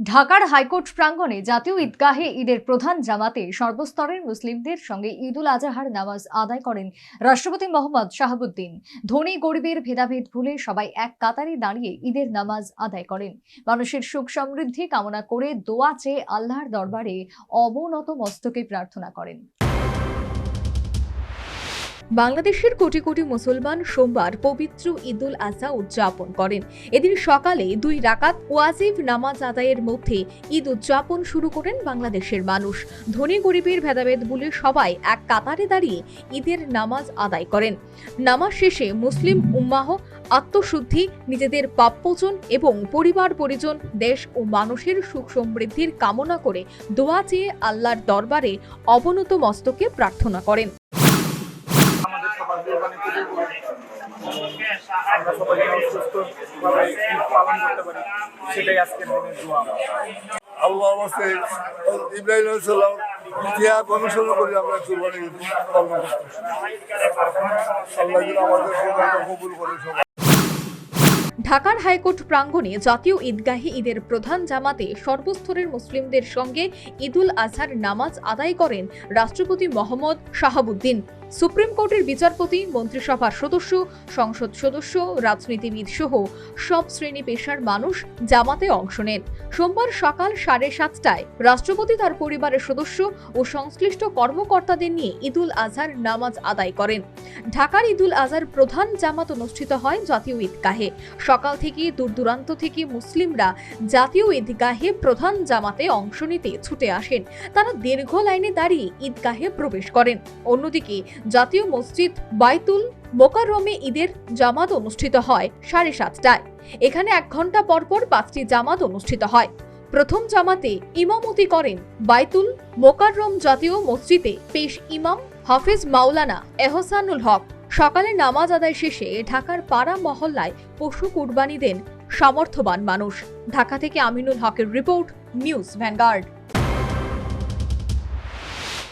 ঢাকার হাইকোর্ট প্রাঙ্গণে জাতীয় ঈদগাহে ঈদের প্রধান জামাতে সর্বস্তরের মুসলিমদের সঙ্গে ঈদুল আজাহার নামাজ আদায় করেন রাষ্ট্রপতি মোহাম্মদ শাহাবুদ্দিন। ধনী গরিবের ভেদাভেদ ভুলে সবাই এক কাতারে দাঁড়িয়ে ঈদের নামাজ আদায় করেন। মানুষের সুখ সমৃদ্ধি কামনা করে দোয়া চেয়ে আল্লাহর দরবারে অবনত মস্তকে প্রার্থনা করেন। বাংলাদেশের কোটি কোটি মুসলমান সোমবার পবিত্র ঈদুল আজহা উদযাপন করেন। এদিন সকালে দুই রাকাত ওয়াজিব নামাজ আদায়ের মধ্যে ঈদ উদযাপন শুরু করেন বাংলাদেশের মানুষ। ধনী গরিবের ভেদাভেদ ভুলে সবাই এক কাতারে দাঁড়িয়ে ঈদের নামাজ আদায় করেন। নামাজ শেষে মুসলিম উম্মাহ আত্মশুদ্ধি, নিজেদের পাপ্যজন এবং পরিবার পরিজন, দেশ ও মানুষের সুখ সমৃদ্ধির কামনা করে দোয়া চেয়ে আল্লাহর দরবারে অবনত মস্তকে প্রার্থনা করেন আমাদের সবার কোরবানি খুবই ঢাকার হাইকোর্ট প্রাঙ্গণে জাতীয় ঈদগাহে ঈদের প্রধান জামাতে সর্বস্তরের মুসলিমদের সঙ্গে ঈদুল আজহার নামাজ আদায় করেন রাষ্ট্রপতি মোহাম্মদ শাহাবুদ্দিন। সুপ্রিম কোর্টের বিচারপতি, মন্ত্রিসভার সদস্য, সংসদ সদস্য, রাজনীতিবিদ সহ সব শ্রেণি পেশার মানুষ জামাতে অংশ নেন। সোমবার সকাল সাড়ে সাতটায় রাষ্ট্রপতি তার পরিবারের সদস্য ও সংশ্লিষ্ট কর্মকর্তাদের নিয়ে ঈদুল আজহার নামাজ আদায় করেন। ঢাকার ঈদুল আজহার প্রধান জামাত অনুষ্ঠিত হয় জাতীয় ঈদগাহে। সকাল থেকে দূর দূরান্ত থেকে মুসলিমরা জাতীয় ঈদগাহে প্রধান জামাতে অংশ নিতে ছুটে আসেন। তারা দীর্ঘ লাইনে দাঁড়িয়ে ঈদগাহে প্রবেশ করেন। অন্যদিকে জাতীয় মসজিদ বাইতুল মোকাররমে ঈদের জামাত অনুষ্ঠিত হয় সাড়ে সাতটায়। এখানে এক ঘণ্টা পর পর পাঁচটি জামাত অনুষ্ঠিত হয়। প্রথম জামাতে ইমামতি করেন বাইতুল মোকাররম জাতীয় মসজিদে পেশ ইমাম হাফিজ মাওলানা এহসানুল হক। সকালে নামাজ আদায় শেষে ঢাকার পাড়া মহল্লায় পশু কুরবানি দেন সামর্থ্যবান মানুষ। ঢাকা থেকে আমিনুল হকের রিপোর্ট, নিউজ ভ্যানগার্ড।